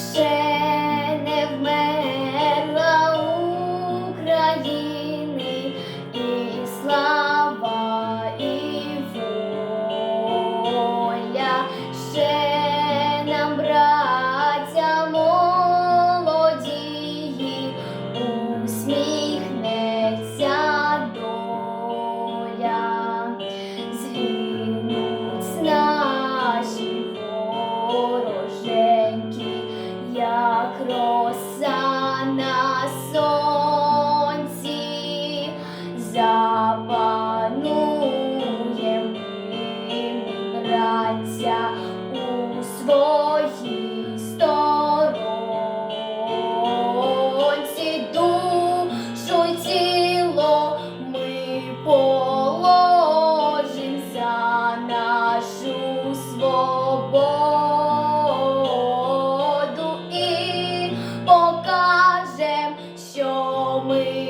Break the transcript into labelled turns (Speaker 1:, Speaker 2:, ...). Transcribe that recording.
Speaker 1: Yeah. серця у своїй сторонці, душу й тіло ми положимся, нашу свободу і покажем, що ми.